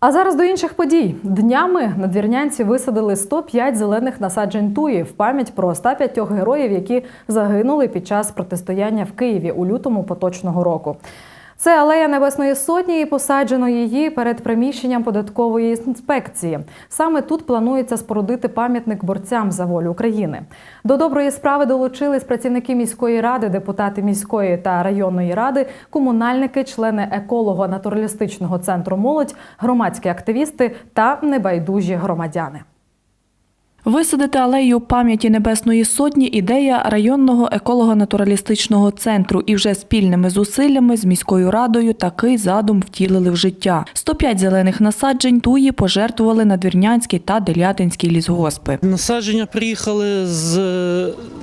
А зараз до інших подій. Днями надвірнянці висадили 105 зелених насаджень туї в пам'ять про 105 героїв, які загинули під час протистояння в Києві у лютому поточного року. Це алея Небесної Сотні і посаджено її перед приміщенням податкової інспекції. Саме тут планується спорудити пам'ятник борцям за волю України. До доброї справи долучились працівники міської ради, депутати міської та районної ради, комунальники, члени еколого-натуралістичного центру молодь, громадські активісти та небайдужі громадяни. Висадити алею пам'яті Небесної Сотні ідея районного еколого-натуралістичного центру і вже спільними зусиллями з міською радою такий задум втілили в життя. 105 зелених насаджень туї пожертвували надвірнянський та делятинський лісгоспи. Насадження приїхали з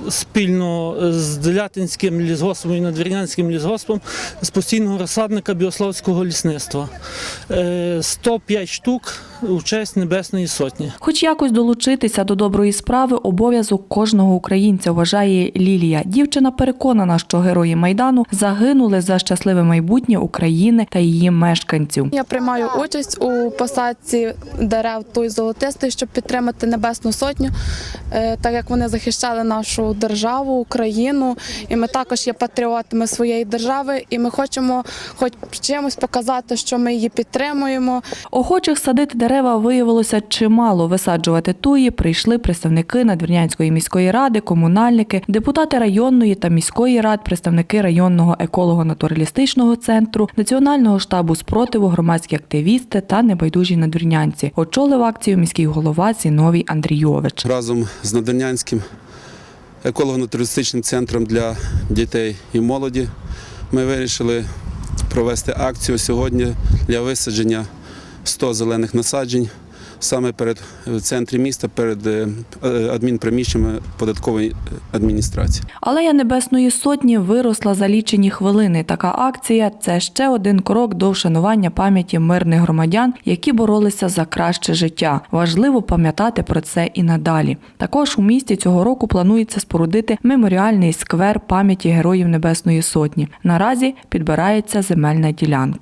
спільно з Делятинським лісгоспом і Надвірнянським лісгоспом з постійного розсадника Біославського лісництва. Е, 105 штук у честь Небесної Сотні. Хоч якось долучитися до доброї справи обов'язок кожного українця, вважає Лілія. Дівчина переконана, що герої майдану загинули за щасливе майбутнє України та її мешканців. Я приймаю участь у посадці дерев той золотистий, щоб підтримати Небесну Сотню, е, так як вони захищали нашу державу, Україну. І ми також є патріотами своєї держави, і ми хочемо хоч чимось показати, що ми її підтримуємо. Охочих садити дерева виявилося чимало. Висаджувати туї прийшли представники Надвірнянської міської ради, комунальники, депутати районної та міської рад, представники районного еколого-натуралістичного центру, національного штабу спротиву, громадські активісти та небайдужі надвірнянці. Очолив акцію міський голова Зіновій Андрійович. разом з Надвірнянським еколого-натуристичним центром для дітей і молоді ми вирішили провести акцію сьогодні для висадження 100 зелених насаджень саме перед в центрі міста, перед е, адмінприміщеннями податкової адміністрації. Алея Небесної Сотні виросла за лічені хвилини. Така акція це ще один крок до вшанування пам'яті мирних громадян, які боролися за краще життя. Важливо пам'ятати про це і надалі. Також у місті цього року планується спорудити меморіальний сквер пам'яті героїв Небесної Сотні. Наразі підбирається земельна ділянка.